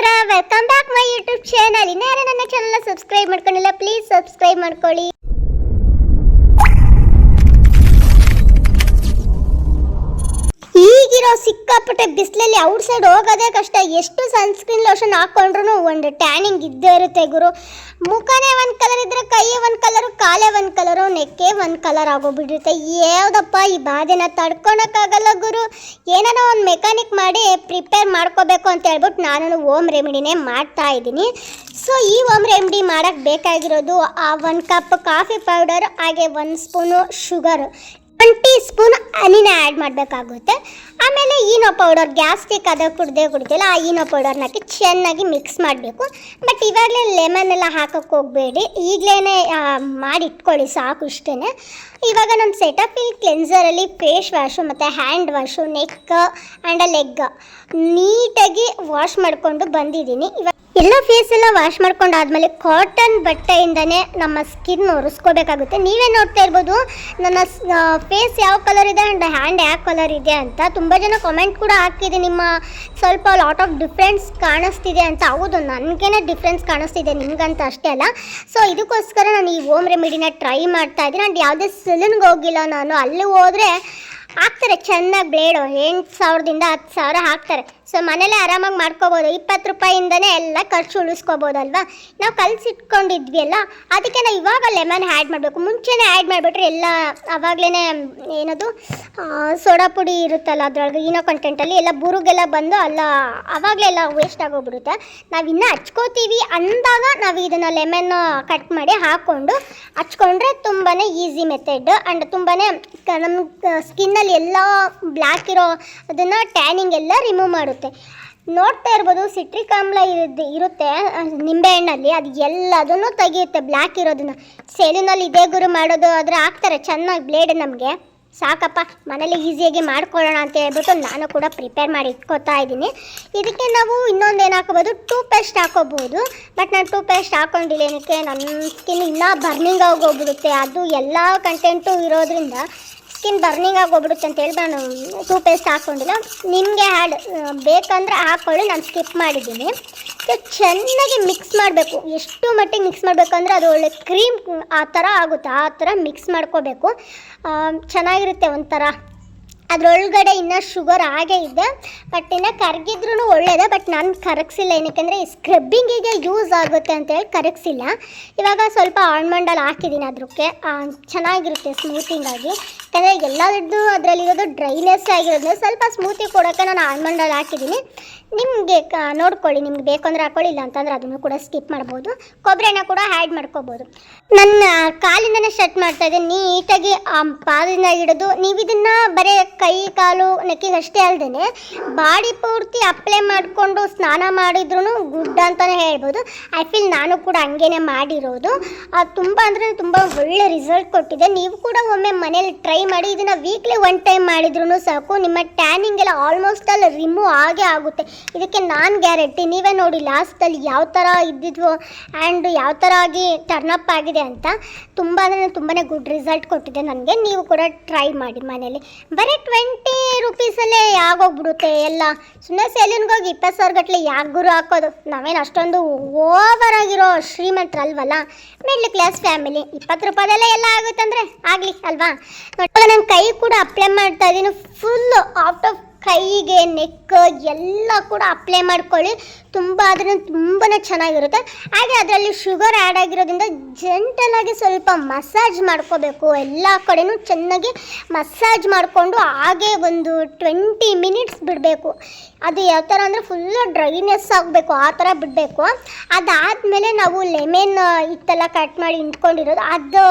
ನಮಸ್ಕಾರ welcome back my YouTube channel. ಇನ್ನಾರು ನನ್ನ ಚಾನಲ್ನ ಸಬ್ಸ್ಕ್ರೈಬ್ ಮಾಡ್ಕೊಂಡಿಲ್ಲ ಪ್ಲೀಸ್ ಸಬ್ಸ್ಕ್ರೈಬ್ ಮಾಡ್ಕೊಳ್ಳಿ. ಈಗಿರೋ ಸಿಕ್ಕಾಪಟ್ಟೆ ಬಿಸಿಲಲ್ಲಿ ಔಟ್ ಸೈಡ್ ಹೋಗೋದೇ ಕಷ್ಟ. ಎಷ್ಟು ಸನ್ಸ್ಕ್ರೀನ್ ಲೋಷನ್ ಹಾಕೊಂಡ್ರು ಒಂದು ಟ್ಯಾನಿಂಗ್ ಇದ್ದೇ ಇರುತ್ತೆ ಗುರು. ಮುಖನೇ ಒಂದು ಕಲರ್ ಇದ್ರೆ ಕೈ ಒಂದು ಕಲರು ಕಾಲೇ ಒಂದು ಕಲರು ನೆಕ್ಕೆ ಒಂದು ಕಲರ್ ಆಗೋಗ್ಬಿಟ್ಟಿರುತ್ತೆ. ಯಾವುದಪ್ಪ ಈ ಬಾಧೆನ ತಡ್ಕೊಳಕ್ಕಾಗಲ್ಲ ಗುರು. ಏನಾರ ಒಂದು ಮೆಕ್ಯಾನಿಕ್ ಮಾಡಿ ಪ್ರಿಪೇರ್ ಮಾಡ್ಕೋಬೇಕು ಅಂತ ಹೇಳ್ಬಿಟ್ಟು ನಾನು ಓಮ್ ರೆಮಿಡಿನೇ ಮಾಡ್ತಾ ಇದ್ದೀನಿ. ಸೊ ಈ ಓಮ್ ರೆಮಿಡಿ ಮಾಡೋಕ್ಕೆ ಬೇಕಾಗಿರೋದು ಆ ಒನ್ ಕಪ್ ಕಾಫಿ ಪೌಡರ್ ಹಾಗೆ ಒಂದು spoon sugar one teaspoon ಹನಿನ ಆ್ಯಡ್ ಮಾಡಬೇಕಾಗುತ್ತೆ. ಆಮೇಲೆ ಈನೋ ಪೌಡರ್ ಗ್ಯಾಸ್ಟಿಕ್ ಅದ ಕುಡ್ದೆ ಕುಡ್ದಿಲ್ಲ ಆ ಈನೋ ಪೌಡರ್ನ ಹಾಕಿ ಚೆನ್ನಾಗಿ ಮಿಕ್ಸ್ ಮಾಡಬೇಕು. ಬಟ್ ಇವಾಗಲೇ ಲೆಮನ್ ಎಲ್ಲ ಹಾಕೋಕ್ಕೆ ಹೋಗಬೇಡಿ. ಈಗಲೇ ಮಾಡಿ ಇಟ್ಕೊಳ್ಳಿ ಸಾಕು ಇಷ್ಟೇ ಇವಾಗ ನಮ್ಮ ಸೆಟಫಿಲ್ ಕ್ಲೆನ್ಸರಲ್ಲಿ ಫೇಸ್ ವಾಶು ಮತ್ತು hand wash neck and leg ನೀಟಾಗಿ ವಾಶ್ ಮಾಡಿಕೊಂಡು ಬಂದಿದ್ದೀನಿ. ಇವಾಗ ಎಲ್ಲ ಫೇಸ್ ಎಲ್ಲ ವಾಶ್ ಮಾಡ್ಕೊಂಡಾದ್ಮೇಲೆ ಕಾಟನ್ ಬಟ್ಟೆಯಿಂದನೇ ನಮ್ಮ ಸ್ಕಿನ್ ಒರೆಸ್ಕೋಬೇಕಾಗುತ್ತೆ. ನೀವೇ ನೋಡ್ತಾ ಇರ್ಬೋದು, ನನ್ನ ಫೇಸ್ ಯಾವ ಕಲರ್ ಇದೆ ಆ್ಯಂಡ್ ಹ್ಯಾಂಡ್ ಯಾವ ಕಲರ್ ಇದೆ ಅಂತ ತುಂಬ ಜನ ಕಮೆಂಟ್ ಕೂಡ ಹಾಕಿದೆ. ನಿಮ್ಮ ಸ್ವಲ್ಪ ಲಾಟ್ ಆಫ್ ಡಿಫ್ರೆನ್ಸ್ ಕಾಣಿಸ್ತಿದೆ ಅಂತ. ಹೌದು, ನನಗೇನೆ ಡಿಫ್ರೆನ್ಸ್ ಕಾಣಿಸ್ತಿದೆ. ನಿಮ್ಗಂತ ಅಷ್ಟೇ ಅಲ್ಲ. ಸೊ ಇದಕ್ಕೋಸ್ಕರ ನಾನು ಈ ಓಮ್ ರೆಮಿಡಿನ ಟ್ರೈ ಮಾಡ್ತಾ ಇದ್ದೀನಿ. ಆ್ಯಂಡ್ ಯಾವುದೇ ಸಲೂನ್ಗೆ ಹೋಗಿಲ್ಲ ನಾನು. ಅಲ್ಲಿ ಹೋದರೆ ಹಾಕ್ತಾರೆ. ಚೆನ್ನಾಗಿ ಬೇಡ ಎಂಟು ಸಾವಿರದಿಂದ ಹತ್ತು ಸಾವಿರ ಹಾಕ್ತಾರೆ. ಸೊ ಮನೇಲೆ ಆರಾಮಾಗಿ ಮಾಡ್ಕೋಬೋದು. ಇಪ್ಪತ್ತು ರೂಪಾಯಿಂದನೇ ಎಲ್ಲ ಖರ್ಚು ಉಳಿಸ್ಕೋಬೋದಲ್ವಾ? ನಾವು ಕಲಸಿಟ್ಕೊಂಡಿದ್ವಿ ಅಲ್ಲ ಅದಕ್ಕೆ ನಾವು ಇವಾಗ ಲೆಮನ್ ಆ್ಯಡ್ ಮಾಡಬೇಕು. ಮುಂಚೆನೇ ಆ್ಯಡ್ ಮಾಡಿಬಿಟ್ರೆ ಎಲ್ಲ ಆವಾಗಲೇ ಏನದು ಸೋಡಾ ಪುಡಿ ಇರುತ್ತಲ್ಲ ಅದ್ರೊಳಗೆ ಏನೋ ಕಂಟೆಂಟಲ್ಲಿ ಎಲ್ಲ ಬುರುಗೆಲ್ಲ ಬಂದು ಅಲ್ಲ ಆವಾಗಲೇ ಎಲ್ಲ ವೇಸ್ಟ್ ಆಗೋಗ್ಬಿಡುತ್ತೆ. ನಾವು ಇನ್ನೂ ಹಚ್ಕೋತೀವಿ ಅಂದಾಗ ನಾವು ಇದನ್ನು ಲೆಮನ್ನು ಕಟ್ ಮಾಡಿ ಹಾಕ್ಕೊಂಡು ಹಚ್ಕೊಂಡ್ರೆ ತುಂಬಾ ಈಸಿ ಮೆಥಡ್ ಆ್ಯಂಡ್ ತುಂಬಾ ನಮ್ಮ ಸ್ಕಿನ್ನಲ್ಲಿ ಎಲ್ಲ ಬ್ಲ್ಯಾಕ್ ಇರೋ ಅದನ್ನು ಟ್ಯಾನಿಂಗ್ ಎಲ್ಲ ರಿಮೂವ್ ಮಾಡುತ್ತೆ. ನೋಡ್ತಾ ಇರ್ಬೋದು ಸಿಟ್ರಿಕ್ ಆಮ್ಲ ಇರುತ್ತೆ ಇರುತ್ತೆ ನಿಂಬೆಹಣ್ಣಲ್ಲಿ ಅದು ಎಲ್ಲದನ್ನು ತೆಗೆಯುತ್ತೆ ಬ್ಲ್ಯಾಕ್ ಇರೋದನ್ನು. ಸೆಲೂನಲ್ಲಿ ಇದೇ ಗುರು ಮಾಡೋದು ಆದರೆ ಹಾಕ್ತಾರೆ, ಚೆನ್ನಾಗಿ ಬ್ಲೇಡ್ ನಮಗೆ. ಸಾಕಪ್ಪ, ಮನೇಲಿ ಈಸಿಯಾಗಿ ಮಾಡ್ಕೊಳ್ಳೋಣ ಅಂತ ಹೇಳ್ಬಿಟ್ಟು ನಾನು ಕೂಡ ಪ್ರಿಪೇರ್ ಮಾಡಿ ಇಟ್ಕೋತಾ ಇದ್ದೀನಿ. ಇದಕ್ಕೆ ನಾವು ಇನ್ನೊಂದು ಏನು ಹಾಕೋಬೋದು ಟೂ ಪೇಸ್ಟ್ ಹಾಕೋಬೋದು ಬಟ್ ನಾನು ಟೂ ಪೇಸ್ಟ್ ಹಾಕೊಂಡಿಲ್ಲ, ಏನಕ್ಕೆ? ನನ್ನ ಸ್ಕಿನ್ ಇನ್ನೂ ಬರ್ನಿಂಗ್ ಆಗಿ ಹೋಗ್ಬಿಡುತ್ತೆ. ಅದು ಎಲ್ಲ ಕಂಟೆಂಟು ಇರೋದ್ರಿಂದ ಸ್ಕಿನ್ ಬರ್ನಿಂಗ್ ಆಗೋಗ್ಬಿಡುತ್ತೆ ಅಂತ ಹೇಳಿ ನಾನು ಟೂ ಪೇಸ್ಟ್ ಹಾಕ್ಕೊಂಡಿಲ್ಲ ನಿಮಗೆ ಆ್ಯಡ್ ಬೇಕಂದ್ರೆ ಹಾಕ್ಕೊಳ್ಳಿ ನಾನು ಸ್ಕಿಪ್ ಮಾಡಿದ್ದೀನಿ. ಸೊ ಚೆನ್ನಾಗಿ ಮಿಕ್ಸ್ ಮಾಡಬೇಕು. ಎಷ್ಟು ಮಟ್ಟಿಗೆ ಮಿಕ್ಸ್ ಮಾಡಬೇಕಂದ್ರೆ ಅದು ಒಳ್ಳೆ ಕ್ರೀಮ್ ಆ ಥರ ಆಗುತ್ತೆ, ಆ ಥರ ಮಿಕ್ಸ್ ಮಾಡ್ಕೋಬೇಕು. ಚೆನ್ನಾಗಿರುತ್ತೆ ಒಂಥರ. ಅದರೊಳಗಡೆ ಇನ್ನೂ ಶುಗರ್ ಹಾಗೆ ಇದೆ ಬಟ್ ಇನ್ನು ಕರಗಿದ್ರೂ ಒಳ್ಳೆಯದೆ ಬಟ್ ನಾನು ಕರಗಿಸಿಲ್ಲ. ಏನಕ್ಕೆಂದರೆ ಈ ಸ್ಕ್ರಬ್ಬಿಂಗಿಗೆ ಯೂಸ್ ಆಗುತ್ತೆ ಅಂತೇಳಿ ಕರಗಿಸಿಲ್ಲ. ಇವಾಗ ಸ್ವಲ್ಪ ಆಲ್ಮಂಡಲ್ಲಿ ಹಾಕಿದ್ದೀನಿ ಅದಕ್ಕೆ ಚೆನ್ನಾಗಿರುತ್ತೆ ಸ್ಮೂತಿಂಗಾಗಿ ಯಾಕಂದರೆ ಎಲ್ಲದದ್ದು ಅದರಲ್ಲಿರೋದು ಡ್ರೈನೆಸ್ ಆಗಿರೋದು ಸ್ವಲ್ಪ ಸ್ಮೂತಿ ಕೊಡೋಕ್ಕೆ ನಾನು ಆಲ್ಮಂಡಲ್ಲಿ ಹಾಕಿದ್ದೀನಿ ನಿಮಗೆ ನೋಡ್ಕೊಳ್ಳಿ, ನಿಮ್ಗೆ ಬೇಕು ಅಂದರೆ ಹಾಕೊಳ್ಳಿ ಇಲ್ಲ ಅಂತಂದ್ರೆ ಅದನ್ನು ಕೂಡ ಸ್ಕಿಪ್ ಮಾಡ್ಬೋದು. ಕೊಬ್ಬರಿ ಎಣ್ಣೆ ಕೂಡ ಆ್ಯಡ್ ಮಾಡ್ಕೋಬೋದು. ನನ್ನ ಕಾಲಿಂದನೇ ಸ್ಟಾರ್ಟ್ ಮಾಡ್ತಾ ಇದ್ದೀನಿ ನೀಟಾಗಿ ಆ ಪಾದದಿಂದ ಹಿಡಿದು ನೀವು ಇದನ್ನು ಬರೀ ಕೈ, ಕಾಲು, ನೆಕ್ಕಿಗೆ ಅಷ್ಟೇ ಅಲ್ಲದೆ ಬಾಡಿ ಪೂರ್ತಿ ಅಪ್ಲೈ ಮಾಡಿಕೊಂಡು ಸ್ನಾನ ಮಾಡಿದ್ರೂ ಗುಡ್ ಅಂತಲೇ ಹೇಳ್ಬೋದು. ಐ ಫೀಲ್ ನಾನು ಕೂಡ ಹಂಗೇನೆ ಮಾಡಿರೋದು. ಅದು ತುಂಬ ಅಂದರೆ ತುಂಬ ಒಳ್ಳೆ ರಿಸಲ್ಟ್ ಕೊಟ್ಟಿದೆ. ನೀವು ಕೂಡ ಒಮ್ಮೆ ಮನೇಲಿ ಟ್ರೈ ಮಾಡಿ, ಇದನ್ನು ವೀಕ್ಲಿ ಒನ್ ಟೈಮ್ ಮಾಡಿದ್ರೂ ಸಾಕು. ನಿಮ್ಮ ಟ್ಯಾನಿಂಗ್ ಎಲ್ಲ ಆಲ್ಮೋಸ್ಟ್ ಅಲ್ಲಿ ರಿಮೂವ್ ಆಗೇ ಆಗುತ್ತೆ. ಇದಕ್ಕೆ ನಾನು ಗ್ಯಾರಂಟಿ, ನೀವೇ ನೋಡಿ ಲಾಸ್ಟಲ್ಲಿ ಯಾವ ಥರ ಇದ್ದಿದ್ವು ಆ್ಯಂಡ್ ಯಾವ ಥರ ಆಗಿ ಟರ್ನಪ್ ಆಗಿದೆ ಅಂತ ತುಂಬ ಅಂದರೆ ತುಂಬಾ ಗುಡ್ ರಿಸಲ್ಟ್ ಕೊಟ್ಟಿದೆ ನನಗೆ. ನೀವು ಕೂಡ ಟ್ರೈ ಮಾಡಿ ಮನೇಲಿ ಬರೀ ಟ್ವೆಂಟಿ ರುಪೀಸಲ್ಲೇ ಯಾಗೋಗ್ಬಿಡುತ್ತೆ ಎಲ್ಲ. ಸುಮ್ಮನೆ ಸೆಲೂನ್ಗೆ ಹೋಗಿ ಇಪ್ಪತ್ತು ಸಾವಿರ ಗಟ್ಟಲೆ ಯಾಕೆ ಗುರು ಹಾಕೋದು. ನಾವೇನು ಅಷ್ಟೊಂದು ಓವರ್ ಆಗಿರೋ ಶ್ರೀಮಂತರಲ್ವಲ್ಲ ಮಿಡ್ಲ್ ಕ್ಲಾಸ್ ಫ್ಯಾಮಿಲಿ ಇಪ್ಪತ್ತು ರೂಪಾಯಿದೆಲ್ಲ ಎಲ್ಲ ಆಗುತ್ತೆ ಅಂದರೆ ಆಗಲಿ ಅಲ್ವಾ? ನನ್ನ ನಾನು ಕೈ ಕೂಡ ಅಪ್ಲೈ ಮಾಡ್ತಾ ಇದ್ದೀನಿ ಫುಲ್ಲು ಔಟ್ ಆಫ್ ಕೈಗೆ ನೆಕ್ ಎಲ್ಲ ಕೂಡ ಅಪ್ಲೈ ಮಾಡ್ಕೊಳ್ಳಿ. ತುಂಬ ಅದನ್ನು ತುಂಬಾ ಚೆನ್ನಾಗಿರುತ್ತೆ. ಹಾಗೆ ಅದರಲ್ಲಿ ಶುಗರ್ ಆ್ಯಡ್ ಆಗಿರೋದ್ರಿಂದ ಜೆಂಟಲಾಗಿ ಸ್ವಲ್ಪ ಮಸಾಜ್ ಮಾಡ್ಕೋಬೇಕು. ಎಲ್ಲ ಕಡೆನೂ ಚೆನ್ನಾಗಿ ಮಸಾಜ್ ಮಾಡಿಕೊಂಡು ಹಾಗೆ ಒಂದು ಟ್ವೆಂಟಿ ಮಿನಿಟ್ಸ್ ಬಿಡಬೇಕು. ಅದು ಯಾವ ಥರ ಅಂದರೆ ಫುಲ್ಲು ಡ್ರೈನೆಸ್ ಆಗಬೇಕು, ಆ ಥರ ಬಿಡಬೇಕು. ಅದಾದಮೇಲೆ ನಾವು ಲೆಮೆನ್ ಇತ್ತೆಲ್ಲ ಕಟ್ ಮಾಡಿ ಇಟ್ಕೊಂಡಿರೋದು ಅದು,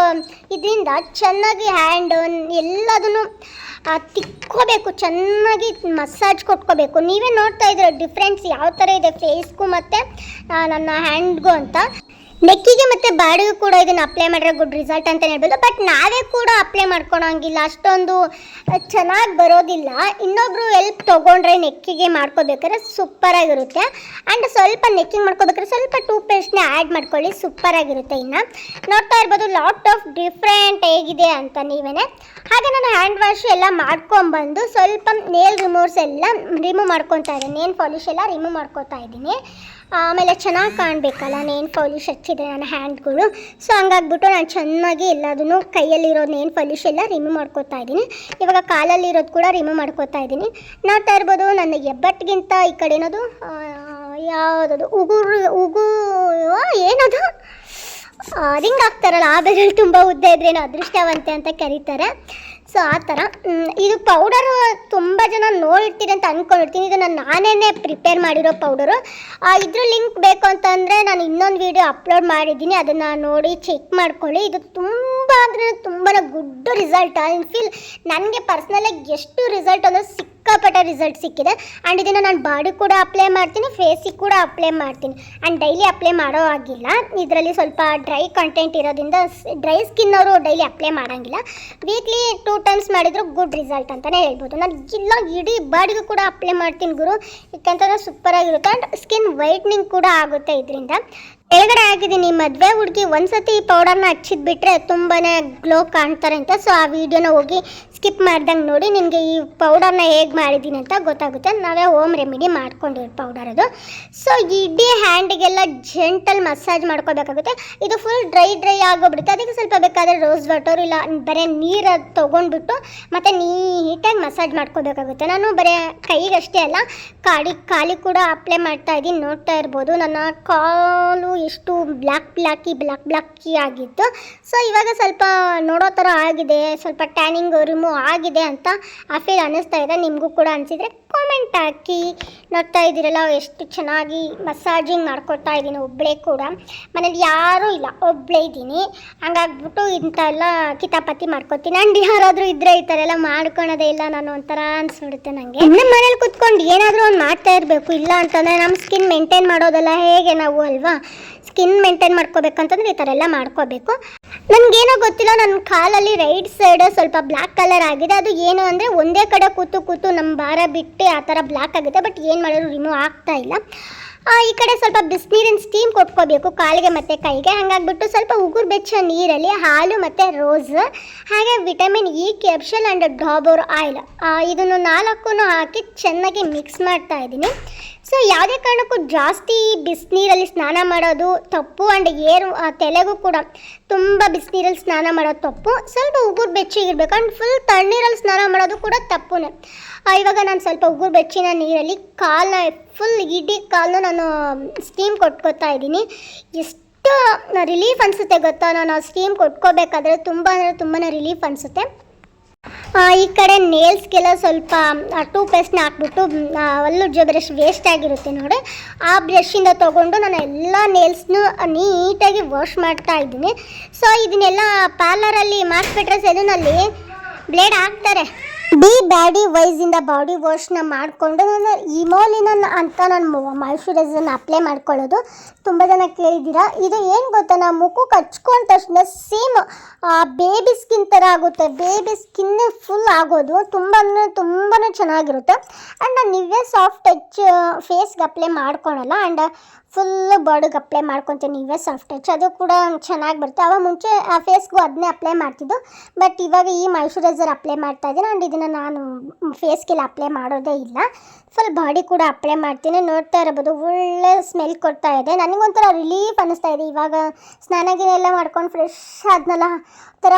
ಇದರಿಂದ ಚೆನ್ನಾಗಿ ಹ್ಯಾಂಡ್, ಎಲ್ಲದನ್ನು ತಿಕ್ಕೋಬೇಕು, ಚೆನ್ನಾಗಿ ಮಸಾಜ್ ಕೊಟ್ಕೋಬೇಕು. ನೀವೇ ನೋಡ್ತಾ ಇದ್ದೀರ ಡಿಫ್ರೆನ್ಸ್, ಯಾವ ಥರ ಇದೆ ಫೇಸ್ಗೂ ಮತ್ತು ನನ್ನ ಹ್ಯಾಂಡ್ಗೂ ಅಂತ. ನೆಕ್ಕಿಗೆ ಮತ್ತು ಬಾಡಿಗೆ ಕೂಡ ಇದನ್ನು ಅಪ್ಲೈ ಮಾಡಿದ್ರೆ ಗುಡ್ ರಿಸಲ್ಟ್ ಅಂತ ಹೇಳ್ಬೋದು. ಬಟ್ ನಾವೇ ಕೂಡ ಅಪ್ಲೈ ಮಾಡ್ಕೊಳಂಗಿಲ್ಲ. ಅಷ್ಟೊಂದು ಚೆನ್ನಾಗಿ ಬರೋದಿಲ್ಲ. ಇನ್ನೊಬ್ರು ಎಲ್ಪ್ ತೊಗೊಂಡ್ರೆ ನೆಕ್ಕಿಗೆ ಮಾಡ್ಕೋಬೇಕಾದ್ರೆ ಸೂಪರಾಗಿರುತ್ತೆ ಆ್ಯಂಡ್ ಸ್ವಲ್ಪ ನೆಕ್ಕಿಗೆ ಮಾಡ್ಕೋಬೇಕಾದ್ರೆ ಸ್ವಲ್ಪ ಟೂ ಪೇಸ್ಟ್ನ ಆ್ಯಡ್ ಮಾಡ್ಕೊಳ್ಳಿ ಸೂಪರಾಗಿರುತ್ತೆ ಇನ್ನು. ನೋಡ್ತಾ ಇರ್ಬೋದು ಲಾಟ್ ಆಫ್ ಡಿಫ್ರೆಂಟ್ ಹೇಗಿದೆ ಅಂತ ನೀವೇ ಹಾಗೆ ನಾನು ಹ್ಯಾಂಡ್ ವಾಶ್ ಎಲ್ಲ ಮಾಡ್ಕೊಂಬಂದು ಸ್ವಲ್ಪ ನೇಲ್ ರಿಮೂವ್ಸ್ ಎಲ್ಲ ರಿಮೂವ್ ಮಾಡ್ಕೊತಾ ಇದ್ದೀನಿ. ನೇಲ್ ಪಾಲಿಶ್ ಎಲ್ಲ ರಿಮೂವ್ ಮಾಡ್ಕೋತಾ ಇದ್ದೀನಿ. ಆಮೇಲೆ ಚೆನ್ನಾಗಿ ಕಾಣಬೇಕಲ್ಲ, ನೇನ್ ಪಾಲಿಷ್ ಹಚ್ಚಿದೆ ನನ್ನ ಹ್ಯಾಂಡ್ಗಳು ಸೊ ಹಂಗಾಗ್ಬಿಟ್ಟು ನಾನು ಚೆನ್ನಾಗಿ ಎಲ್ಲದನ್ನು ಕೈಯಲ್ಲಿರೋ ನೇನ್ ಪಾಲಿಷ್ ಎಲ್ಲ ರಿಮೂವ್ ಮಾಡ್ಕೋತಾ ಇದ್ದೀನಿ. ಇವಾಗ ಕಾಲಲ್ಲಿರೋದು ಕೂಡ ರಿಮೂವ್ ಮಾಡ್ಕೋತಾ ಇದ್ದೀನಿ. ನೋಡ್ತಾ ಇರ್ಬೋದು, ನನ್ನ ಹೆಬ್ಬಟ್ಟಿಗಿಂತ ಈ ಕಡೆ ಏನದು? ಯಾವುದದು? ಉಗುರು, ಉಗು ಏನದು? ರಿಂಗ್ ಹಾಕ್ತಾರಲ್ಲ, ಆ ಬೆರಳು ತುಂಬ ಉದ್ದ ಇದ್ರೇನು ಅದೃಷ್ಟವಂತೆ ಅಂತ ಕರೀತಾರೆ. ಸೊ ಆ ಥರ. ಇದು ಪೌಡರು ತುಂಬ ಜನ ನೋಡಿರ್ತೀರಿ ಅಂತ ಅಂದ್ಕೊಂಡಿರ್ತೀನಿ ಇದು ನಾನು ನಾನೇ ಪ್ರಿಪೇರ್ ಮಾಡಿರೋ ಪೌಡರು ಇದ್ರ ಲಿಂಕ್ ಬೇಕು ಅಂತಂದರೆ ನಾನು ಇನ್ನೊಂದು ವೀಡಿಯೋ ಅಪ್ಲೋಡ್ ಮಾಡಿದ್ದೀನಿ. ಅದನ್ನು ನೋಡಿ ಚೆಕ್ ಮಾಡ್ಕೊಳ್ಳಿ. ಇದು ತುಂಬ ಅಂದರೆ ತುಂಬ ಗುಡ್ ರಿಸಲ್ಟ್ ಐ ಫೀಲ್ ನನಗೆ ಪರ್ಸ್ನಲಾಗಿ ಎಷ್ಟು ರಿಸಲ್ಟ್ ಅಂದರೆ ಸಿಕ್ಕಾಪಟ್ಟೆ ರಿಸಲ್ಟ್ ಸಿಕ್ಕಿದೆ. ಆ್ಯಂಡ್ ಇದನ್ನು ನಾನು ಬಾಡಿ ಕೂಡ ಅಪ್ಲೈ ಮಾಡ್ತೀನಿ ಫೇಸಿಗೆ ಕೂಡ ಅಪ್ಲೈ ಮಾಡ್ತೀನಿ. ಆ್ಯಂಡ್ ಡೈಲಿ ಅಪ್ಲೈ ಮಾಡೋ ಆಗಿಲ್ಲ ಇದರಲ್ಲಿ ಸ್ವಲ್ಪ ಡ್ರೈ ಕಂಟೆಂಟ್ ಇರೋದ್ರಿಂದ ಡ್ರೈ ಸ್ಕಿನ್ ಅವರು ಡೈಲಿ ಅಪ್ಲೈ ಮಾಡೋಂಗಿಲ್ಲ. ವೀಕ್ಲಿ ಟೂ ಟೈಮ್ಸ್ ಮಾಡಿದ್ರು ಗುಡ್ ರಿಸಲ್ಟ್ ಅಂತಲೇ ಹೇಳ್ಬೋದು. ನಾನು ಇಲ್ಲ, ಇಡೀ ಬಾಡಿಗೂ ಕೂಡ ಅಪ್ಲೈ ಮಾಡ್ತೀನಿ ಗುರು. ಯಾಕಂತಂದ್ರೆ ಸೂಪರಾಗಿರುತ್ತೆ ಆ್ಯಂಡ್ ಸ್ಕಿನ್ ವೈಟ್ನಿಂಗ್ ಕೂಡ ಆಗುತ್ತೆ ಇದರಿಂದ. ಕೆಳಗಡೆ ಆಗಿದ್ದೀನಿ ಮದುವೆ ಹುಡುಗಿ ಒಂದ್ಸತಿ ಈ ಪೌಡರ್ನ ಹಚ್ಚಿದ್ ಬಿಟ್ರೆ ತುಂಬಾ ಗ್ಲೋ ಕಾಣ್ತಾರೆ ಅಂತ. ಸೊ ಆ ವಿಡಿಯೋನ ಹೋಗಿ ಸ್ಕಿಪ್ ಮಾಡ್ದಂಗೆ ನೋಡಿ ನಿಮಗೆ ಈ ಪೌಡರ್ನ ಹೇಗೆ ಮಾಡಿದ್ದೀನಿ ಅಂತ ಗೊತ್ತಾಗುತ್ತೆ. ನಾವೇ ಹೋಮ್ ರೆಮಿಡಿ ಮಾಡ್ಕೊಂಡಿರೋ ಪೌಡರ್ ಅದು. ಸೊ ಇಡೀ ಹ್ಯಾಂಡಿಗೆಲ್ಲ ಜೆಂಟಲ್ ಮಸಾಜ್ ಮಾಡ್ಕೋಬೇಕಾಗುತ್ತೆ. ಇದು ಫುಲ್ ಡ್ರೈ ಡ್ರೈ ಆಗೋಗ್ಬಿಡುತ್ತೆ. ಅದಕ್ಕೆ ಸ್ವಲ್ಪ ಬೇಕಾದರೆ ರೋಸ್ ವಾಟರ್ ಇಲ್ಲ, ಬರೀ ನೀರು ತೊಗೊಂಡ್ಬಿಟ್ಟು ಮತ್ತು ನೀಟಾಗಿ ಮಸಾಜ್ ಮಾಡ್ಕೋಬೇಕಾಗುತ್ತೆ. ನಾನು ಬರೀ ಕೈಗಷ್ಟೇ ಅಲ್ಲ, ಕಾಡಿ, ಕಾಲಿ ಕೂಡ ಅಪ್ಲೈ ಮಾಡ್ತಾ ಇದ್ದೀನಿ ನೋಡ್ತಾ ಇರ್ಬೋದು. ನನ್ನ ಕಾಲು ಎಷ್ಟು ಬ್ಲ್ಯಾಕ್ ಬ್ಲ್ಯಾಕಿ ಬ್ಲ್ಯಾಕ್ ಬ್ಲ್ಯಾಕಿ ಆಗಿತ್ತು. ಸೊ ಇವಾಗ ಸ್ವಲ್ಪ ನೋಡೋ ಥರ ಆಗಿದೆ. ಸ್ವಲ್ಪ ಟ್ಯಾನಿಂಗ್ ರಿಮೂವ್ ಆಗಿದೆ ಅಂತ ಆ ಫೀಲ್ ಅನ್ನಿಸ್ತಾ ಇದೆ. ನಿಮಗೂ ಕೂಡ ಅನಿಸಿದರೆ ಕಾಮೆಂಟ್ ಹಾಕಿ ನೋಡ್ತಾ ಇದ್ದೀರಲ್ಲ, ಎಷ್ಟು ಚೆನ್ನಾಗಿ ಮಸಾಜಿಂಗ್ ಮಾಡ್ಕೊತಾ ಇದ್ದೀನಿ ಒಬ್ಬಳೇ ಕೂಡ. ಮನೇಲಿ ಯಾರೂ ಇಲ್ಲ ಒಬ್ಬಳೇ ಇದ್ದೀನಿ. ಹಂಗಾಗ್ಬಿಟ್ಟು ಇಂಥ ಎಲ್ಲ ಕಿತಾಪತಿ ಮಾಡ್ಕೊತೀನಿ. ಆ್ಯಂಡ್ ಯಾರಾದರೂ ಇದ್ರೆ ಈ ಥರ ಎಲ್ಲ ಮಾಡ್ಕೊಳೋದೇ ಇಲ್ಲ ನಾನು, ಒಂಥರ ಅನಿಸ್ಬಿಡುತ್ತೆ ನನಗೆ ನಮ್ಮ ಮನೇಲಿ ಕುತ್ಕೊಂಡು ಏನಾದರೂ ಒಂದು ಮಾಡ್ತಾ ಇರಬೇಕು. ಇಲ್ಲ ಅಂತಂದರೆ ನಮ್ಮ ಸ್ಕಿನ್ ಮೇಂಟೈನ್ ಮಾಡೋದಲ್ಲ ಹೇಗೆ ನಾವು ಅಲ್ವಾ? ಸ್ಕಿನ್ ಮೇಂಟೈನ್ ಮಾಡ್ಕೋಬೇಕಂತಂದ್ರೆ ಈ ಥರ ಎಲ್ಲ ಮಾಡ್ಕೋಬೇಕು. ನನಗೇನೋ ಗೊತ್ತಿಲ್ಲ ನನ್ನ ಕಾಲಲ್ಲಿ ರೈಟ್ ಸೈಡ್ ಸ್ವಲ್ಪ ಬ್ಲ್ಯಾಕ್ ಕಲರ್ ಆಗಿದೆ. ಅದು ಏನು ಅಂದರೆ ಒಂದೇ ಕಡೆ ಕೂತು ಕೂತು ನಮ್ಮ ಭಾರ ಬಿಟ್ಟು ಆ ಥರ ಬ್ಲ್ಯಾಕ್ ಆಗುತ್ತೆ ಬಟ್ ಏನು ಮಾಡೋದು ರಿಮೂವ್ ಆಗ್ತಾ ಇಲ್ಲ. ಈ ಕಡೆ ಸ್ವಲ್ಪ ಬಿಸಿನೀರಿನ ಸ್ಟೀಮ್ ಕೊಟ್ಕೋಬೇಕು, ಕಾಲಿಗೆ ಮತ್ತು ಕೈಗೆ. ಹಂಗಾಗ್ಬಿಟ್ಟು ಸ್ವಲ್ಪ ಉಗುರು ಬೆಚ್ಚ ನೀರಲ್ಲಿ ಹಾಲು ಮತ್ತು ರೋಸ್ ಹಾಗೆ vitamin E capsule and Dabur oil ಇದನ್ನು ನಾಲ್ಕು ಹಾಕಿ ಚೆನ್ನಾಗಿ ಮಿಕ್ಸ್ ಮಾಡ್ತಾ ಇದ್ದೀನಿ. ಸೊ ಯಾವುದೇ ಕಾರಣಕ್ಕೂ ಜಾಸ್ತಿ ಬಿಸಿನೀರಲ್ಲಿ ಸ್ನಾನ ಮಾಡೋದು ತಪ್ಪು ಆ್ಯಂಡ್ ಏರು ಆ, ತಲೆಗೂ ಕೂಡ ತುಂಬ ಬಿಸಿನೀರಲ್ಲಿ ಸ್ನಾನ ಮಾಡೋದು ತಪ್ಪು. ಸ್ವಲ್ಪ ಉಗುರು ಬೆಚ್ಚಿಗಿರ್ಬೇಕು ಆ್ಯಂಡ್ ಫುಲ್ ತಣ್ಣೀರಲ್ಲಿ ಸ್ನಾನ ಮಾಡೋದು ಕೂಡ ತಪ್ಪುನೇ. ಆ, ಇವಾಗ ನಾನು ಸ್ವಲ್ಪ ಉಗುರು ಬೆಚ್ಚಿನ ನೀರಲ್ಲಿ ಕಾಲನ್ನ ಫುಲ್ ಇಡೀ ಕಾಲನ್ನ ನಾನು ಸ್ಟೀಮ್ ಕೊಟ್ಕೋತಾ ಇದ್ದೀನಿ. ಎಷ್ಟು ರಿಲೀಫ್ ಅನಿಸುತ್ತೆ ಗೊತ್ತಾ? ನಾನು ಸ್ಟೀಮ್ ಕೊಟ್ಕೋಬೇಕಾದ್ರೆ ತುಂಬ ಅಂದರೆ ತುಂಬಾ ರಿಲೀಫ್ ಅನಿಸುತ್ತೆ. ಆ, ಈ ಕಡೆ ನೇಲ್ಸ್ಗೆಲ್ಲ ಸ್ವಲ್ಪ ಟೂ ಪೇಸ್ಟ್ನ ಹಾಕ್ಬಿಟ್ಟು ಅಲ್ಲೂ ಜೊ ಬ್ರಷ್ ವೇಸ್ಟ್ ಆಗಿರುತ್ತೆ ನೋಡಿ. ಆ ಬ್ರಷಿಂದ ತೊಗೊಂಡು ನಾನು ಎಲ್ಲ ನೇಲ್ಸ್ನೂ ನೀಟಾಗಿ ವಾಶ್ ಮಾಡ್ತಾ ಇದ್ದೀನಿ. ಸೊ ಇದನ್ನೆಲ್ಲ ಪಾರ್ಲರಲ್ಲಿ ಮಾಡಿಸ್ಬಿಟ್ರೆ ಸೆಲೂನಲ್ಲಿ ಬ್ಲೇಡ್ ಹಾಕ್ತಾರೆ. ಬಿ ಬ್ಯಾಡಿ ವೈಸಿಂದ ಬಾಡಿ ವಾಶ್ನ ಮಾಡಿಕೊಂಡು ನಾನು ಇಮೋಲಿನನ್ ಅಂತ ನಾನು ಮಾಯಿಶ್ಚರೈಸರ್ನ ಅಪ್ಲೈ ಮಾಡ್ಕೊಳ್ಳೋದು. ತುಂಬ ಜನ ಕೇಳಿದ್ದೀರಾ? ಇದು ಏನು ಗೊತ್ತಾ? ನಾವು ಮುಖಕ್ಕೆ ಹಚ್ಕೊಂಡ ತಕ್ಷಣ ಸೇಮ್ ಬೇಬಿ ಸ್ಕಿನ್ ಥರ ಆಗುತ್ತೆ. ಬೇಬಿ ಸ್ಕಿನ್ ಫುಲ್ ಆಗೋದು. ತುಂಬ ತುಂಬಾ ಚೆನ್ನಾಗಿರುತ್ತೆ. ಆ್ಯಂಡ್ ನಾನು ನೀವೇ ಸಾಫ್ಟ್ ಟಚ್ ಫೇಸ್ಗೆ ಅಪ್ಲೈ ಮಾಡ್ಕೊಳಲ್ಲ. ಆ್ಯಂಡ್ ಫುಲ್ ಬಾಡಿಗೆ ಅಪ್ಲೈ ಮಾಡ್ಕೊತೀನಿ. ನೀವೇ ಸಾಫ್ಟ್ ಟಚ್ ಅದು ಕೂಡ ಚೆನ್ನಾಗಿ ಬರುತ್ತೆ. ಅವಾಗ ಮುಂಚೆ, ಆ ಫೇಸ್ಗೂ ಅದನ್ನೇ ಅಪ್ಲೈ ಮಾಡ್ತಿದ್ದು. ಬಟ್ ಇವಾಗ ಈ ಮಾಯಿಶ್ಚರೈಸರ್ ಅಪ್ಲೈ ಮಾಡ್ತಾ ಇದ್ದೀನಿ. ಆ್ಯಂಡ್ ಇದನ್ನು ನಾನು ಫೇಸ್ಗೆಲ್ಲ ಅಪ್ಲೈ ಮಾಡೋದೇ ಇಲ್ಲ. ಫುಲ್ ಬಾಡಿ ಕೂಡ ಅಪ್ಲೈ ಮಾಡ್ತೀನಿ. ನೋಡ್ತಾ ಇರಬಹುದು ಒಳ್ಳೆ ಸ್ಮೆಲ್ ಕೊಡ್ತಾ ಇದೆ. ನನಗೊಂಥರ ರಿಲೀಫ್ ಅನ್ನಿಸ್ತಾ ಇದೆ. ಇವಾಗ ಸ್ನಾನ ಗಿನ ಎಲ್ಲ ಮಾಡ್ಕೊಂಡು ಫ್ರೆಶ್ ಆದ್ನಲ್ಲ, ಒಂಥರ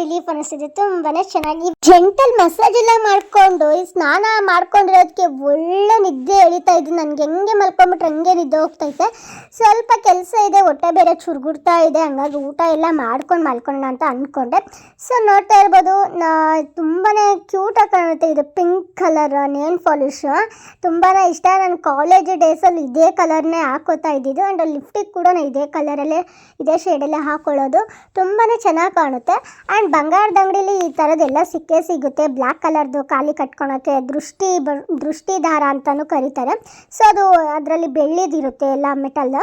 ರಿಲೀಫ್ ಅನ್ನಿಸ್ತಿದೆ. ತುಂಬಾ ಚೆನ್ನಾಗಿ ಜೆಂಟಲ್ ಮಸಾಜ್ ಎಲ್ಲ ಮಾಡಿಕೊಂಡು ಸ್ನಾನ ಮಾಡ್ಕೊಂಡಿರೋದಕ್ಕೆ ಒಳ್ಳೆ ನಿದ್ದೆ ಎಳಿತಾ ಇದ್ದೀನಿ ನನಗೆ ಹೆಂಗೆ ಮಲ್ಕೊಂಡ್ಬಿಟ್ರೆ ಹಂಗೆ ನಿದ್ದೆ ಹೋಗ್ತೈತೆ ಸ್ವಲ್ಪ ಕೆಲಸ ಇದೆ, ಹೊಟ್ಟೆ ಬೇರೆ ಚುರುಗುಡ್ತಾ ಇದೆ, ಹಂಗಾಗಿ ಊಟ ಎಲ್ಲ ಮಾಡ್ಕೊಂಡು ಮಲ್ಕೊಳ್ಳೋಣ ಅಂತ ಅಂದ್ಕೊಂಡೆ ಸೊ ನೋಡ್ತಾ ಇರ್ಬೋದು ತುಂಬಾ ಕ್ಯೂಟಾಗಿ ಕಾಣುತ್ತೆ ಇದು ಪಿಂಕ್ ಕಲರ್ ನೇಲ್ ಪಾಲಿಶ್ ತುಂಬಾ ಇಷ್ಟ, ನಾನು ಕಾಲೇಜ್ ಡೇಸಲ್ಲಿ ಇದೇ ಕಲರ್ನೇ ಹಾಕೋತಾ ಇದ್ದಿದ್ದು ಆ್ಯಂಡ್ ಲಿಫ್ಟಿಗೆ ಕೂಡ ನಾನು ಇದೇ ಕಲರಲ್ಲೇ ಇದೇ ಶೇಡಲ್ಲೇ ಹಾಕೊಳ್ಳೋದು. ತುಂಬಾ ಚೆನ್ನಾಗಿ ಕಾಣುತ್ತೆ. ಆ್ಯಂಡ್ ಬಂಗಾರದ ಅಂಗಡಿಲಿ ಈ ಥರದ್ದೆಲ್ಲ ಸಿಕ್ಕೇ ಸಿಗುತ್ತೆ. ಬ್ಲ್ಯಾಕ್ ಕಲರ್ದು ಖಾಲಿ ಕಟ್ಕೊಳಕ್ಕೆ ದೃಷ್ಟಿ ಬ ದೃಷ್ಟಿ ದಾರ ಅಂತಲೂ ಕರೀತಾರೆ. ಸೊ ಅದು ಅದರಲ್ಲಿ ಬೆಳ್ಳಿದಿರುತ್ತೆ ಎಲ್ಲ ಮೆಟಲ್.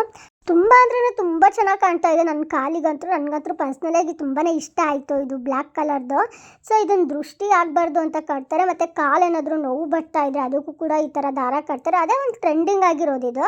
ತುಂಬ ಅಂದ್ರೆ ತುಂಬ ಚೆನ್ನಾಗಿ ಕಾಣ್ತಾ ಇದೆ. ನನ್ನ ಕಾಲಿಗಂತೂ ನನಗಂತೂ ಪರ್ಸ್ನಲಾಗಿ ತುಂಬಾ ಇಷ್ಟ ಆಯಿತು ಇದು ಬ್ಲ್ಯಾಕ್ ಕಲರ್ದು ಸೊ ಇದನ್ನು ದೃಷ್ಟಿ ಆಗಬಾರ್ದು ಅಂತ ಕಟ್ತಾರೆ ಮತ್ತು ಕಾಲೇನಾದರೂ ನೋವು ಬರ್ತಾ ಇದ್ರೆ ಅದಕ್ಕೂ ಕೂಡ ಈ ಥರ ದಾರ ಕಟ್ತಾರೆ. ಅದೇ ಒಂದು ಟ್ರೆಂಡಿಂಗ್ ಆಗಿರೋದು ಇದು.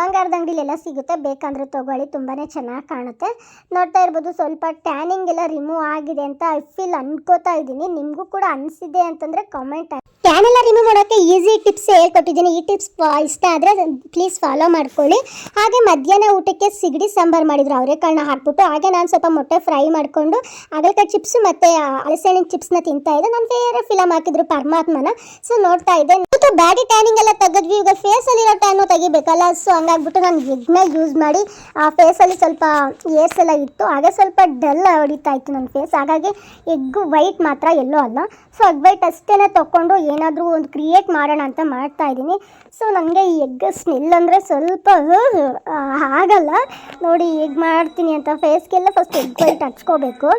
ಬಂಗಾರದ ಅಂಗಡಿಲೆಲ್ಲ ಸಿಗುತ್ತೆ. ಬೇಕಂದ್ರೆ ತೊಗೊಳ್ಳಿ. ತುಂಬಾ ಚೆನ್ನಾಗಿ ಕಾಣುತ್ತೆ. ನೋಡ್ತಾ ಇರ್ಬೋದು, ಸ್ವಲ್ಪ ಟ್ಯಾನಿಂಗ್ ಎಲ್ಲ ರಿಮೂವ್ ಆಗಿದೆ ಅಂತ ಫೀಲ್ ಅನ್ಕೋತಾ ಇದ್ದೀನಿ. ನಿಮಗೂ ಕೂಡ ಅನಿಸಿದೆ ಅಂತಂದರೆ ಕಾಮೆಂಟ್ ಟ್ಯಾನ್ ಎಲ್ಲ ರಿಮೂವ್ ಮಾಡೋಕ್ಕೆ ಈಸಿ ಟಿಪ್ಸ್ ಹೇಳ್ಕೊಟ್ಟಿದ್ದೀನಿ. ಈ ಟಿಪ್ಸ್ ಇಷ್ಟ ಆದರೆ ಪ್ಲೀಸ್ ಫಾಲೋ ಮಾಡ್ಕೊಳ್ಳಿ. ಹಾಗೆ ಮಧ್ಯಾಹ್ನ ಊಟಕ್ಕೆ ಸಿಗಡಿ ಸಾಂಬಾರು ಮಾಡಿದ್ರು ಕಾರಣ ಹಾಕ್ಬಿಟ್ಟು. ಹಾಗೆ ನಾನು ಸ್ವಲ್ಪ ಮೊಟ್ಟೆ ಫ್ರೈ ಮಾಡಿಕೊಂಡು ಹಾಗಲಕಾಯಿ ಚಿಪ್ಸ್ ಮತ್ತು ಹಲಸೆಹಣ್ಣಿನ ಚಿಪ್ಸ್ನ ತಿಂತಾ ಇದ್ದೆ. ನನ್ನ ಬೇರೆ ಫಿಲಮ್ ಹಾಕಿದ್ರು ಪರಮಾತ್ಮನ. ಸೊ ನೋಡ್ತಾ ಇದ್ದೆ. ಮತ್ತು ಬ್ಯಾಡಿ ಟ್ಯಾನಿಂಗ್ ಎಲ್ಲ ತೆಗೆದ್ವಿ ಈಗ ಫೇಸಲ್ಲಿರೋ ಟ್ಯಾನು ತೆಗಿಬೇಕಲ್ಲ. ಸೊ ಹಂಗಾಗ್ಬಿಟ್ಟು ನಾನು ಎಗ್ನ ಯೂಸ್ ಮಾಡಿ, ಆ ಫೇಸಲ್ಲಿ ಸ್ವಲ್ಪ ಏರ್ಸ್ ಎಲ್ಲ ಇತ್ತು. ಹಾಗೆ ಸ್ವಲ್ಪ ಡಲ್ ಹೊಡಿತಾ ಇತ್ತು ನನ್ನ ಫೇಸ್ ಹಾಗಾಗಿ ಎಗ್ ವೈಟ್ ಮಾತ್ರ ಎಲ್ಲೋ ಅಲ್ಲ. ಸೊ ಎಗ್ ವೈಟ್ ಅಷ್ಟೇ ತೊಗೊಂಡು ಏನಾದರೂ ಒಂದು ಕ್ರಿಯೇಟ್ ಮಾಡೋಣ ಅಂತ ಮಾಡ್ತಾ ಇದ್ದೀನಿ. ಸೊ ನನಗೆ ಈ ಎಗ್ ಸ್ಮೆಲ್ ಅಂದರೆ ಸ್ವಲ್ಪ ಆಗಲ್ಲ. ನೋಡಿ ಎಗ್ ಮಾಡ್ತೀನಿ ಅಂತ ಫೇಸ್ಗೆಲ್ಲ ಫಸ್ಟ್ ಎಗ್ ವೈಟ್ ಹಚ್ಕೋಬೇಕು.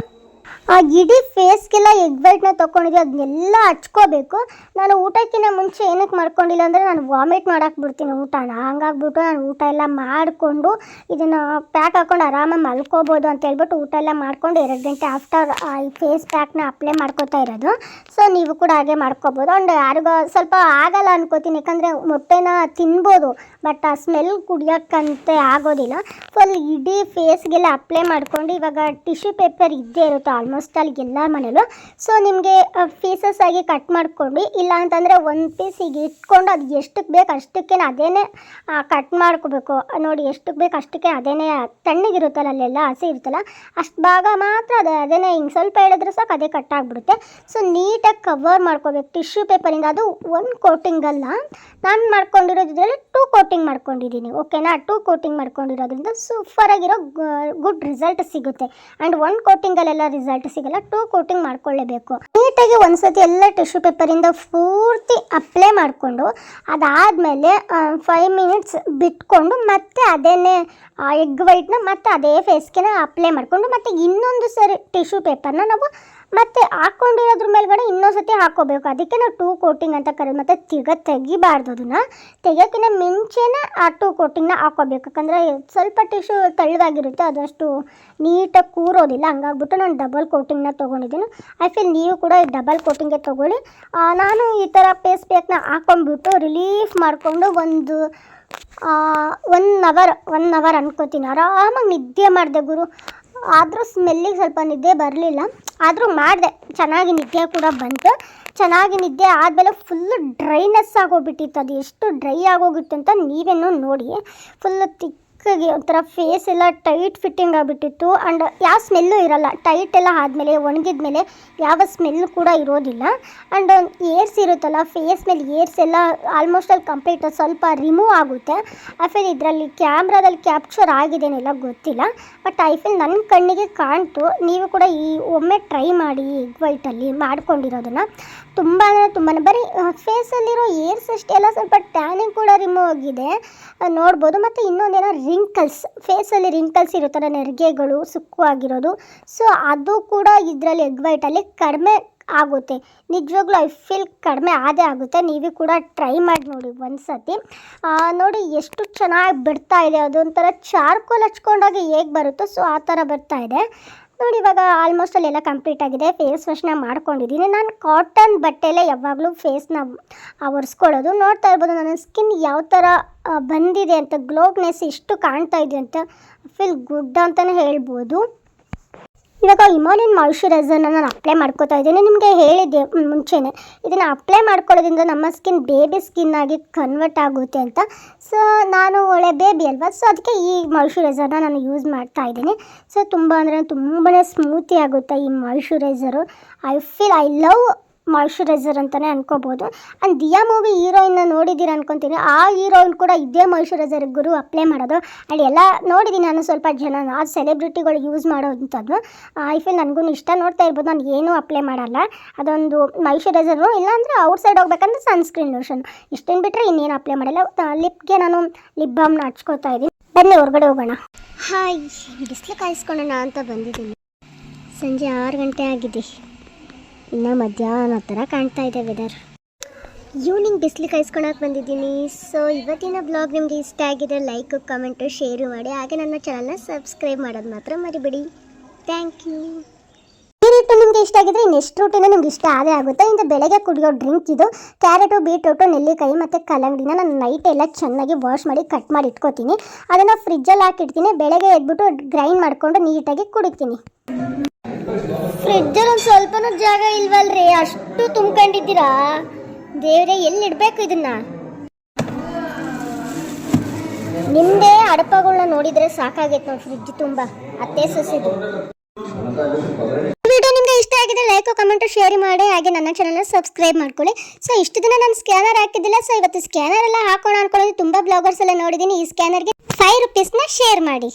ಆ ಇಡೀ ಫೇಸ್ಗೆಲ್ಲ ಎಗ್ ವೈಟ್ನ ತೊಗೊಂಡಿದ್ದೆ, ಅದನ್ನೆಲ್ಲ ಹಚ್ಕೋಬೇಕು. ನಾನು ಊಟಕ್ಕಿಂತ ಮುಂಚೆ ಏನಕ್ಕೆ ಮಾಡ್ಕೊಂಡಿಲ್ಲ ಅಂದರೆ ನಾನು ವಾಮಿಟ್ ಮಾಡಕ್ಕೆ ಬಿಡ್ತೀನಿ ಊಟನ ಹಂಗಾಗ್ಬಿಟ್ಟು ನಾನು ಊಟ ಎಲ್ಲ ಮಾಡಿಕೊಂಡು ಇದನ್ನು ಪ್ಯಾಕ್ ಹಾಕೊಂಡು ಆರಾಮಾಗಿ ಮಲ್ಕೋಬೋದು ಅಂತ ಹೇಳ್ಬಿಟ್ಟು ಊಟ ಎಲ್ಲ ಮಾಡ್ಕೊಂಡು ಎರಡು ಗಂಟೆ ಆಫ್ಟರ್ ಈ ಫೇಸ್ ಪ್ಯಾಕ್ನ ಅಪ್ಲೈ ಮಾಡ್ಕೋತಾ ಇರೋದು. ಸೊ ನೀವು ಕೂಡ ಹಾಗೆ ಮಾಡ್ಕೋಬೋದು. ಆ್ಯಂಡ್ ಯಾರಿಗೂ ಸ್ವಲ್ಪ ಆಗಲ್ಲ ಅನ್ಕೋತೀನಿ, ಯಾಕಂದರೆ ಮೊಟ್ಟೆನ ತಿನ್ಬೋದು ಬಟ್ ಆ ಸ್ಮೆಲ್ ಕುಡಿಯೋಕ್ಕಂತೆ ಆಗೋದಿಲ್ಲ. ಫುಲ್ ಇಡೀ ಫೇಸ್ಗೆಲ್ಲ ಅಪ್ಲೈ ಮಾಡ್ಕೊಂಡು ಇವಾಗ ಟಿಶ್ಯೂ ಪೇಪರ್ ಇದ್ದೇ ಇರುತ್ತೆ ಆಲ್ಮೋಸ್ಟ್ ಅಲ್ಲಿ ಎಲ್ಲ ಮನೇಲೂ. ಸೊ ನಿಮಗೆ ಪೀಸಸ್ ಆಗಿ ಕಟ್ ಮಾಡ್ಕೊಂಡು, ಇಲ್ಲ ಅಂತಂದರೆ ಒಂದು ಪೀಸಿಗೆ ಇಟ್ಕೊಂಡು ಅದು ಎಷ್ಟಕ್ಕೆ ಬೇಕು ಅಷ್ಟಕ್ಕೆ ಅದೇನೇ ಕಟ್ ಮಾಡ್ಕೋಬೇಕು. ನೋಡಿ ಎಷ್ಟಕ್ಕೆ ಬೇಕು ಅಷ್ಟಕ್ಕೆ ಅದೇನೇ ತಣ್ಣಗಿರುತ್ತಲ್ಲ, ಅಲ್ಲೆಲ್ಲ ಹಸಿ ಇರುತ್ತಲ್ಲ, ಅಷ್ಟು ಭಾಗ ಮಾತ್ರ ಅದು, ಅದೇನೇ ಹಿಂಗೆ ಸ್ವಲ್ಪ ಹೇಳಿದ್ರೆ ಸಾಕು, ಅದೇ ಕಟ್ ಆಗಿಬಿಡುತ್ತೆ. ಸೊ ನೀಟಾಗಿ ಕವರ್ ಮಾಡ್ಕೋಬೇಕು. ಟಿಶ್ಯೂ ಪೇಪರಿಂದ ಅದು ಒಂದು ಕೋಟಿಂಗಲ್ಲ ನಾನು ಮಾಡ್ಕೊಂಡಿರೋದ್ರಲ್ಲಿ ಟೂ ಕೋಟಿಂಗ್ ಮಾಡ್ಕೊಂಡಿದ್ದೀನಿ ಓಕೆನಾ ಟೂ ಕೋಟಿಂಗ್ ಮಾಡ್ಕೊಂಡಿರೋದ್ರಿಂದ ಸೂಪರಾಗಿರೋ ಗುಡ್ ರಿಸಲ್ಟ್ ಸಿಗುತ್ತೆ. ಆ್ಯಂಡ್ ಒನ್ ಕೋಟಿಂಗಲ್ಲೆಲ್ಲ ರಿಸಲ್ಟ್ ಸಿಗಲ್ಲ ಟೂ ಕೋಟಿಂಗ್ ಮಾಡ್ಕೊಳ್ಳೇಬೇಕು. ನೀಟಾಗಿ ಒಂದ್ಸತಿ ಎಲ್ಲ ಟಿಶ್ಯೂ ಪೇಪರಿಂದ ಪೂರ್ತಿ ಅಪ್ಲೈ ಮಾಡಿಕೊಂಡು, ಅದಾದಮೇಲೆ ಫೈವ್ ಮಿನಿಟ್ಸ್ ಬಿಟ್ಕೊಂಡು ಮತ್ತೆ ಅದೇನೇ ಎಗ್ ವೈಟ್ನ ಮತ್ತೆ ಅದೇ ಫೇಸ್ಗೆ ಅಪ್ಲೈ ಮಾಡಿಕೊಂಡು, ಮತ್ತೆ ಇನ್ನೊಂದು ಸರಿ ಟಿಶ್ಯೂ ಪೇಪರ್ನ ನಾವು ಮತ್ತೆ ಹಾಕ್ಕೊಂಡಿರೋದ್ರ ಮೇಲ್ಗಡೆ ಇನ್ನೊಂದು ಹಾಕೋಬೇಕು. ಅದಕ್ಕೆ ನಾವು ಟೂ ಕೋಟಿಂಗ್ ಅಂತ ಕರೆಯೋದು ಮತ್ತೆ ತಿರ್ಗ ತೆಗಿಬಾರ್ದು ಅದನ್ನು. ತೆಗಿಯೋಕ್ಕಿಂತ ಮುಂಚೆನೇ ಆ ಟೂ ಕೋಟಿಂಗ್ನ ಹಾಕೋಬೇಕು. ಯಾಕಂದರೆ ಸ್ವಲ್ಪ ಟಿಶ್ಯೂ ತೆಳ್ಳಗಾಗಿರುತ್ತೆ, ಅದಷ್ಟು ನೀಟಾಗಿ ಕೂರೋದಿಲ್ಲ. ಹಂಗಾಗ್ಬಿಟ್ಟು ನಾನು ಡಬಲ್ ಕೋಟಿಂಗ್ನ ತೊಗೊಂಡಿದ್ದೀನಿ. ಐ ಫೀಲ್ ನೀವು ಕೂಡ ಡಬಲ್ ಕೋಟಿಂಗೇ ತೊಗೊಳ್ಳಿ. ನಾನು ಈ ಥರ ಪೇಸ್ ಪ್ಯಾಕ್ನ ಹಾಕೊಂಡ್ಬಿಟ್ಟು ರಿಲೀಫ್ ಮಾಡಿಕೊಂಡು ಒಂದು ಒನ್ ಅವರ್ ಒನ್ ಅವರ್ ಅನ್ಕೋತೀನಿ. ಆರಾಮಾಗಿ ನಿದ್ದೆ ಮಾಡಿದೆ ಗುರು. ಆದರೂ ಸ್ಮೆಲ್ಲಿಗೆ ಸ್ವಲ್ಪ ನಿದ್ದೆ ಬರಲಿಲ್ಲ. ಆದರೂ ಮಾಡಿದೆ. ಚೆನ್ನಾಗಿ ನಿದ್ದೆ ಕೂಡ ಬಂತು. ಚೆನ್ನಾಗಿ ನಿದ್ದೆ ಆದಮೇಲೆ ಫುಲ್ಲು ಡ್ರೈನೆಸ್ ಆಗೋಗ್ಬಿಟ್ಟಿತ್ತು ಅದು ಎಷ್ಟು ಡ್ರೈ ಆಗೋಗಿತ್ತು ಅಂತ ನೀವೇನು ನೋಡಿ. ಫುಲ್ಲು ತಿಕ್ಕಾಗಿ ಒಂಥರ ಫೇಸ್ ಎಲ್ಲ ಟೈಟ್ ಫಿಟ್ಟಿಂಗ್ ಆಗಿಬಿಟ್ಟಿತ್ತು. ಆ್ಯಂಡ್ ಯಾವ ಸ್ಮೆಲ್ಲು ಇರಲ್ಲ. ಟೈಟ್ ಎಲ್ಲ ಆದಮೇಲೆ, ಒಣಗಿದ್ಮೇಲೆ ಯಾವ ಸ್ಮೆಲ್ ಕೂಡ ಇರೋದಿಲ್ಲ. ಆ್ಯಂಡ್ ಏರ್ಸ್ ಇರುತ್ತಲ್ಲ ಫೇಸ್ ಮೇಲೆ ಏರ್ಸ್ ಎಲ್ಲ ಆಲ್ಮೋಸ್ಟ್ ಅಲ್ಲಿ ಕಂಪ್ಲೀಟ್ ಸ್ವಲ್ಪ ರಿಮೂವ್ ಆಗುತ್ತೆ. ಐ ಫೀಲ್ ಇದರಲ್ಲಿ ಕ್ಯಾಮ್ರಾದಲ್ಲಿ ಕ್ಯಾಪ್ಚರ್ ಆಗಿದೆನೆಲ್ಲ ಗೊತ್ತಿಲ್ಲ. ಬಟ್ ಐ ಫೀಲ್ ನನ್ನ ಕಣ್ಣಿಗೆ ಕಾಣ್ತು. ನೀವು ಕೂಡ ಈ ಒಮ್ಮೆ ಟ್ರೈ ಮಾಡಿ ಎಗ್ ವೈಟಲ್ಲಿ ಮಾಡ್ಕೊಂಡಿರೋದನ್ನು. ತುಂಬ ಅಂದರೆ ತುಂಬಾ ಬರೀ ಫೇಸಲ್ಲಿರೋ ಏರ್ಸ್ ಅಷ್ಟೇ ಎಲ್ಲ ಸ್ವಲ್ಪ ಟ್ಯಾನಿಂಗ್ ಕೂಡ ರಿಮೂವ್ ಆಗಿದೆ. ನೋಡ್ಬೋದು. ಮತ್ತು ಇನ್ನೊಂದೇನೋ ರಿಂಕಲ್ಸ್ ಫೇಸಲ್ಲಿ ರಿಂಕಲ್ಸ್ ಇರುತ್ತಲ್ಲ ನೆರಿಗೆಗಳು ಸುಕ್ಕು ಆಗಿರೋದು. ಸೊ ಅದು ಕೂಡ ಇದರಲ್ಲಿ ಎಗ್ ವೈಟಲ್ಲಿ ಕಡಿಮೆ ಆಗುತ್ತೆ. ನಿಜವಾಗ್ಲೂ ಐ ಫೀಲ್ ಕಡಿಮೆ ಆದೇ ಆಗುತ್ತೆ. ನೀವು ಕೂಡ ಟ್ರೈ ಮಾಡಿ ನೋಡಿ ಒಂದು ಸತಿ ನೋಡಿ ಎಷ್ಟು ಚೆನ್ನಾಗಿ ಬಿಡ್ತಾ ಇದೆ. ಅದೊಂಥರ ಚಾರ್ಕೋಲ್ ಹಚ್ಕೊಂಡಾಗ ಹೇಗೆ ಬರುತ್ತೋ ಸೊ ಆ ಥರ ಬರ್ತಾ ಇದೆ. ನೋಡಿ, ಇವಾಗ ಆಲ್ಮೋಸ್ಟ್ ಅಲ್ಲೆಲ್ಲ ಕಂಪ್ಲೀಟ್ ಆಗಿದೆ. ಫೇಸ್ ವಾಶ್ನ ಮಾಡ್ಕೊಂಡಿದ್ದೀನಿ. ನಾನು ಕಾಟನ್ ಬಟ್ಟೆಲೇ ಯಾವಾಗಲೂ ಫೇಸ್ನ ಒರೆಸ್ಕೊಳ್ಳೋದು ನೋಡ್ತಾ ಇರ್ಬೋದು, ನನ್ನ ಸ್ಕಿನ್ ಯಾವ ಥರ ಬಂದಿದೆ ಅಂತ ಗ್ಲೋಗ್ನೆಸ್ ಎಷ್ಟು ಕಾಣ್ತಾ ಇದೆ ಅಂತ ಫೀಲ್ ಗುಡ್ ಅಂತಲೇ ಹೇಳ್ಬೋದು. ಇವಾಗ ಇಮಾಲಿನ್ ಮಾಯಿಶ್ಚರೈಸರ್ನ ನಾನು ಅಪ್ಲೈ ಮಾಡ್ಕೋತಾ ಇದ್ದೀನಿ. ನಿಮಗೆ ಹೇಳಿದ್ದೆ ಮುಂಚೆನೆ. ಇದನ್ನು ಅಪ್ಲೈ ಮಾಡ್ಕೊಳ್ಳೋದ್ರಿಂದ ನಮ್ಮ ಸ್ಕಿನ್ ಬೇಬಿ ಸ್ಕಿನ್ ಆಗಿ ಕನ್ವರ್ಟ್ ಆಗುತ್ತೆ ಅಂತ. ಸೊ ನಾನು ಒಳ್ಳೆ ಬೇಬಿ ಅಲ್ವಾ? ಸೊ ಅದಕ್ಕೆ ಈ ಮಾಯಿಶ್ಚರೈಸರ್ನ ನಾನು ಯೂಸ್ ಮಾಡ್ತಾ ಇದ್ದೀನಿ. ಸೊ ತುಂಬ ಅಂದರೆ ತುಂಬಾ ಸ್ಮೂತಿ ಆಗುತ್ತೆ ಈ moisturiser I feel I love moisturiser ಅಂತಲೇ ಅನ್ಕೋಬೋದು. ಆ್ಯಂಡ್ ದಿಯಾ ಮೂವಿ ಹೀರೋಯಿನ್ನ ನೋಡಿದ್ದೀರ ಅನ್ಕೊತೀನಿ. ಆ ಹೀರೋಯಿನ್ ಕೂಡ ಇದೇ ಮಾಯಿಶ್ಚರೈಸರ್ ಗುರು ಅಪ್ಲೈ ಮಾಡೋದು. ಆ್ಯಂಡ್ ಎಲ್ಲ ನೋಡಿದ್ದೀನಿ ನಾನು ಸ್ವಲ್ಪ ಜನ, ಆ ಸೆಲೆಬ್ರಿಟಿಗಳು ಯೂಸ್ ಮಾಡೋವಂಥದ್ದು. ಐ ಫೀಲ್ ನನಗೂ ಇಷ್ಟ ನೋಡ್ತಾ ಇರ್ಬೋದು. ನಾನು ಏನೂ ಅಪ್ಲೈ ಮಾಡಲ್ಲ. ಅದೊಂದು ಮಾಯಿಶ್ಚರೈಸರು ಇಲ್ಲಾಂದರೆ ಔಟ್ ಸೈಡ್ ಹೋಗ್ಬೇಕಂದ್ರೆ ಸನ್ಸ್ಕ್ರೀನ್ ಲೋಷನ್ ಇಷ್ಟೇನು ಬಿಟ್ಟರೆ ಇನ್ನೇನು ಅಪ್ಲೈ ಮಾಡಲ್ಲ. ಲಿಪ್ಗೆ ನಾನು ಲಿಪ್ ಬಾಮ್ನ ಹಚ್ಕೋತಾ ಇದ್ದೀನಿ ಬನ್ನಿ ಹೊರಗಡೆ ಹೋಗೋಣ. ಹಾಯ್ ಬಿಸಿಲು ಕಾಯಿಸ್ಕೊಳ್ಳೋಣ ಅಂತ ಬಂದಿದ್ದೀನಿ. ಸಂಜೆ ಆರು ಗಂಟೆ ಆಗಿದೆ. ಇನ್ನು ಮಧ್ಯಾಹ್ನ ಥರ ಕಾಣ್ತಾ ಇದೆ ವೆದರ್ ಈವ್ನಿಂಗ್ ಬಿಸಿಲು ಕಾಯಿಸ್ಕೊಳಕ್ಕೆ ಬಂದಿದ್ದೀನಿ. ಸೊ ಇವತ್ತಿನ ಬ್ಲಾಗ್ ನಿಮಗೆ ಇಷ್ಟ ಆಗಿದ್ರೆ ಲೈಕ್ ಕಮೆಂಟು ಶೇರು ಮಾಡಿ. ಹಾಗೆ ನನ್ನ ಚಾನಲ್ನ ಸಬ್ಸ್ಕ್ರೈಬ್ ಮಾಡೋದು ಮಾತ್ರ ಮರಿಬೇಡಿ. ಥ್ಯಾಂಕ್ ಯು ಈ ರೀತಿ ನಿಮಗೆ ಇಷ್ಟ ಆಗಿದ್ರೆ ಇನ್ನೆಷ್ಟು ರೂಟಿನ ನಿಮ್ಗೆ ಇಷ್ಟ ಆದರೆ ಆಗುತ್ತೆ. ಇಂದ ಬೆಳಗ್ಗೆ ಕುಡಿಯೋ ಡ್ರಿಂಕ್ ಇದು. ಕ್ಯಾರೆಟು ಬೀಟ್ರೂಟು ನೆಲ್ಲಿಕಾಯಿ ಮತ್ತು ಕಲ್ಲಂಗಡಿನ ನಾನು ನೈಟ್ ಎಲ್ಲ ಚೆನ್ನಾಗಿ ವಾಶ್ ಮಾಡಿ ಕಟ್ ಮಾಡಿ ಇಟ್ಕೋತೀನಿ. ಅದನ್ನು ಫ್ರಿಜ್ಜಲ್ಲಿ ಹಾಕಿಡ್ತೀನಿ. ಬೆಳಗ್ಗೆ ಎದ್ಬಿಟ್ಟು ಗ್ರೈಂಡ್ ಮಾಡಿಕೊಂಡು ನೀಟಾಗಿ ಕುಡಿತೀನಿ. ಫ್ರಿಜ್ಜಲ್ಲಿ ಒಂದು ಸ್ವಲ್ಪನೂ ಜಾಗ ಇಲ್ವಲ್ರಿ? ಅಷ್ಟು ತುಂಬ್ಕೊಂಡಿದ್ದೀರಾ? ದೇವ್ರೆ ಎಲ್ಲಿ ಇಡ್ಬೇಕು ಇದನ್ನ? ನಿಮ್ದೇ ಅಡಪಗಳನ್ನ ನೋಡಿದ್ರೆ ಸಾಕಾಗೈತೆ ನೋಡಿ ಫ್ರಿಡ್ಜ್ ತುಂಬಾ. ಅತ್ತೆ, ಸೊಸೆದು. ವಿಡಿಯೋ ನಿಮಗೆ ಇಷ್ಟ ಆಗಿದ್ರೆ ಲೈಕ್, ಕಮೆಂಟ್, ಶೇರ್ ಮಾಡಿ. ಹಾಗೆ ನನ್ನ ಚಾನಲ್ ಸಬ್ಸ್ಕ್ರೈಬ್ ಮಾಡ್ಕೊಳ್ಳಿ. ಸೊ ಇಷ್ಟು ದಿನ ನಾನು ಸ್ಕ್ಯಾನರ್ ಹಾಕಿದ್ದಿಲ್ಲ ಸೊ ಇವತ್ತು ಸ್ಕ್ಯಾನರ್ ಎಲ್ಲ ಹಾಕೋಣ ಅನ್ಕೊಳ್ಳೋದು ತುಂಬಾ ಬ್ಲಾಗರ್ಸ್ ಎಲ್ಲ ನೋಡಿದ್ದೀನಿ, ಈ ಸ್ಕ್ಯಾನರ್ಗೆ ಫೈವ್ ರುಪೀಸ್ನ ಶೇರ್ ಮಾಡಿ.